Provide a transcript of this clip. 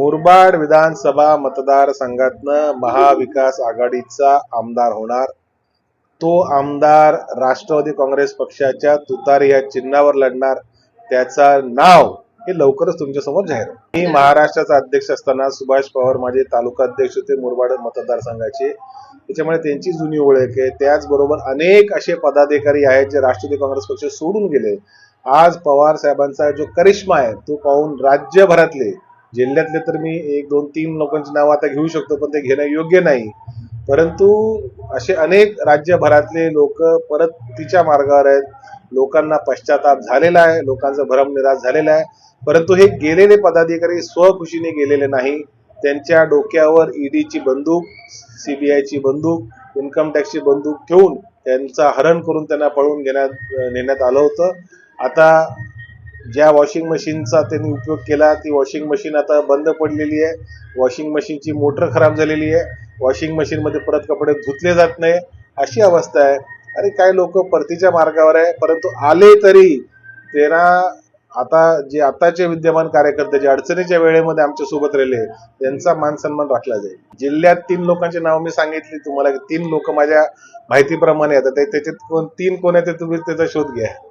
मुरबाड विधानसभा मतदारसंघातनं महाविकास आघाडीचा आमदार होणार. तो आमदार राष्ट्रवादी काँग्रेस पक्षाच्या तुतारी या चिन्हावर लढणार. त्याचा नाव हे लवकरच तुमच्यासमोर जाहीर मी महाराष्ट्राचा अध्यक्ष असताना सुभाष पवार माझे तालुका अध्यक्ष होते मुरबाड मतदारसंघाचे त्याच्यामुळे त्यांची जुनी ओळख आहे. त्याचबरोबर अनेक असे पदाधिकारी आहेत जे राष्ट्रवादी काँग्रेस पक्ष सोडून गेले. आज पवार साहेबांचा जो करिश्मा आहे तो पाहून राज्यभरातले जिल्ह्यातले तर मी एक दोन तीन लोकांची नावं आता घेऊ शकतो पण ते घेणं योग्य नाही. परंतु असे अनेक राज्यभरातले लोक परत तिच्या मार्गावर आहेत. लोकांना पश्चाताप झालेला आहे लोकांचा भरम निराश झालेला आहे. परंतु हे गेलेले पदाधिकारी स्वखुशीने गेलेले नाही. त्यांच्या डोक्यावर ईडीची बंदूक सीबीआयची बंदूक इन्कम टॅक्सची बंदूक ठेवून त्यांचा हरण करून त्यांना पळवून घेण्यात नेण्यात आलं होतं. आता ज्या वॉशिंग मशीनचा त्यांनी उपयोग केला ती वॉशिंग मशीन आता बंद पडलेली आहे. वॉशिंग मशीनची मोटर खराब झालेली आहे. वॉशिंग मशीनमध्ये परत कपडे धुतले जात नाही. अशी अवस्था आहे. अरे काही लोक परतीच्या मार्गावर आहे परंतु आले तरी त्यांना आता जे आताचे विद्यमान कार्यकर्ते जे अडचणीच्या वेळेमध्ये आमच्यासोबत राहिले त्यांचा मान सन्मान राखला जाईल. जिल्ह्यात तीन लोकांची नाव मी सांगितली तुम्हाला की तीन लोक माझ्या माहितीप्रमाणे येतात. ते- त्याच्यात कोण तीन कोण आहे ते तुम्ही त्याचा शोध घ्या.